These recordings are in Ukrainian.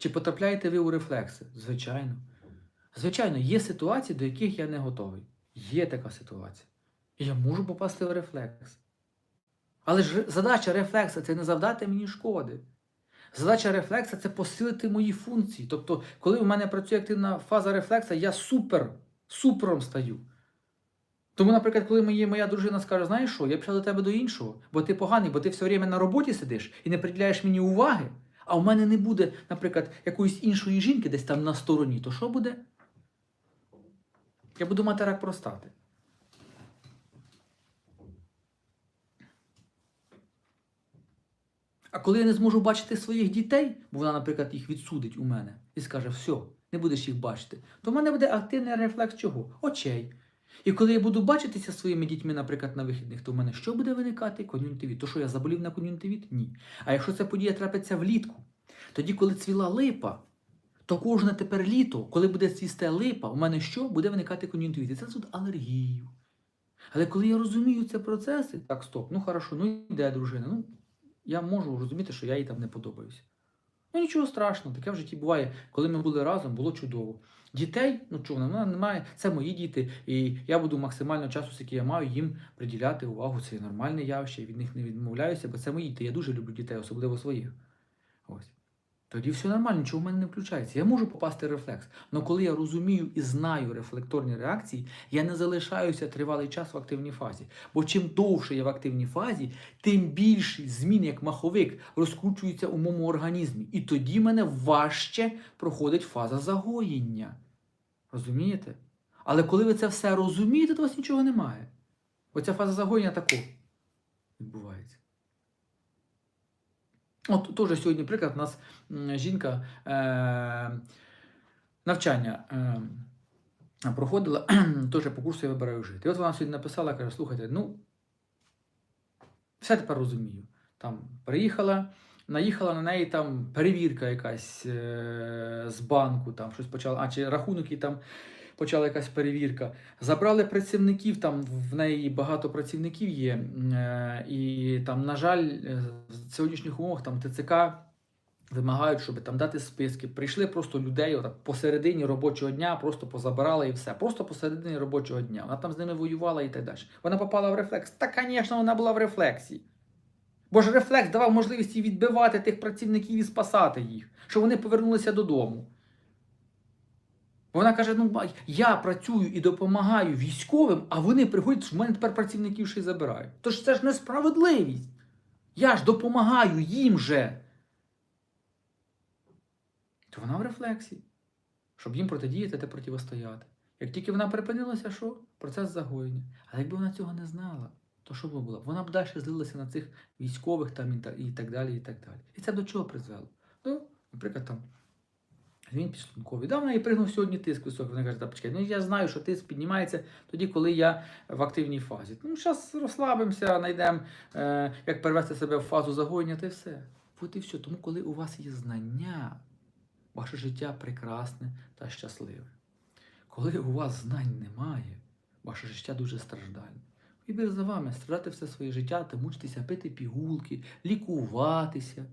Чи потрапляєте ви у рефлекси? Звичайно. Звичайно, є ситуації, до яких я не готовий. Є така ситуація. І я можу попасти в рефлекс. Але ж задача рефлекса це не завдати мені шкоди. Задача рефлекса це посилити мої функції. Тобто, коли в мене працює активна фаза рефлекса, я супер, супером стаю. Тому, наприклад, коли моє, моя дружина скаже, знаєш що, я пішла до тебе до іншого, бо ти поганий, бо ти все время на роботі сидиш і не приділяєш мені уваги, а в мене не буде, наприклад, якоїсь іншої жінки десь там на стороні, то що буде? Я буду мати рак простати. А коли я не зможу бачити своїх дітей, бо вона, наприклад, їх відсудить у мене і скаже, все, не будеш їх бачити, то в мене буде активний рефлекс чого? Очей. І коли я буду бачитися своїми дітьми, наприклад, на вихідних, то в мене що буде виникати? Кон'юнктивіт. То що я заболів на кон'юнктивіт? Ні. А якщо ця подія трапиться влітку, тоді, коли цвіла липа, то кожне тепер літо, коли буде цвісти липа, у мене що? Буде виникати кон'юнктивіт. І це тут алергію. Але коли я розумію ці процеси, так, стоп, ну хорошо, ну йде дружина. Ну, я можу розуміти, що я їй там не подобаюся. Ну нічого страшного, таке в житті буває. Коли ми були разом, було чудово. Дітей, ну чого, вона немає, це мої діти, і я буду максимально часу, який я маю, їм приділяти увагу. Це нормальне явище, я від них не відмовляюся, бо це мої діти. Я дуже люблю дітей, особливо своїх. Ось. Тоді все нормально, нічого в мене не включається. Я можу попасти в рефлекс. Але коли я розумію і знаю рефлекторні реакції, я не залишаюся тривалий час в активній фазі. Бо чим довше я в активній фазі, тим більший змін, як маховик, розкручується у моєму організмі. І тоді мене важче проходить фаза загоєння. Розумієте? Але коли ви це все розумієте, то у вас нічого немає. Оця фаза загоєння тако відбувається. От теж сьогодні приклад, у нас жінка е, навчання е, проходила, теж по курсу я вибираю жити. І от вона сьогодні написала, каже, слухайте, ну, все тепер розумію. Там приїхала, наїхала на неї там перевірка якась е, з банку, там щось почала, а чи рахунок їй там почала якась перевірка. Забрали працівників, там в неї багато працівників є. е, І там, на жаль, е, в сьогоднішніх умовах там ТЦК вимагають, щоб там дати списки. Прийшли просто людей отак, посередині робочого дня, просто позабирали і все. Просто посередині робочого дня. Вона там з ними воювала і так далі. Вона попала в рефлекс. Та, звісно, вона була в рефлексі. Бо ж рефлекс давав можливість відбивати тих працівників і спасати їх, щоб вони повернулися додому. Вона каже: ну я працюю і допомагаю військовим, а вони приходять, що в мене тепер працівників ще й забирають. Тож це ж несправедливість. Я ж допомагаю їм же. То вона в рефлексі, щоб їм протидіяти та противостояти. Як тільки вона припинилася, що? Процес загоєння. Але якби вона цього не знала, то що б було? Вона б далі злилася на цих військових там і так далі, і так далі. І це до чого призвело? Ну, наприклад, там він підшлунковий. Да, в неї пригнув сьогодні тиск високий. Вона каже, та почекай, ну я знаю, що тиск піднімається тоді, коли я в активній фазі. Ну, зараз розслабимося, знайдемо, е, як перевести себе в фазу загоєння, та й все. От і все. Тому, коли у вас є знання, ваше життя прекрасне та щасливе. Коли у вас знань немає, ваше життя дуже страждальне. Вибір за вами страждати все своє життя та мучитися, пити пігулки, лікуватися.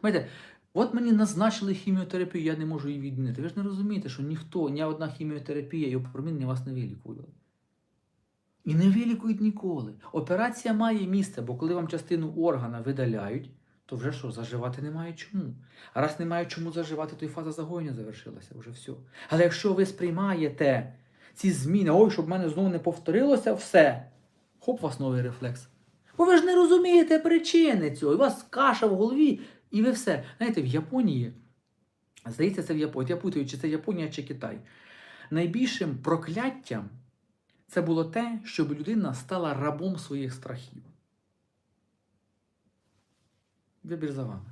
Знаєте, от мені назначили хіміотерапію, я не можу її відмінити. Ви ж не розумієте, що ніхто, ні одна хіміотерапія і опромінення вас не вилікує. І не вилікують ніколи. Операція має місце, бо коли вам частину органа видаляють, то вже що, заживати немає чому. А раз немає чому заживати, то і фаза загоєння завершилася, вже все. Але якщо ви сприймаєте ці зміни, ой, щоб в мене знову не повторилося все, хоп, у вас новий рефлекс. Бо ви ж не розумієте причини цього, і у вас каша в голові, і ви все. Знаєте, в Японії, здається, це в Японії, я путаю, чи це Японія, чи Китай. Найбільшим прокляттям це було те, щоб людина стала рабом своїх страхів. Вибір за вами.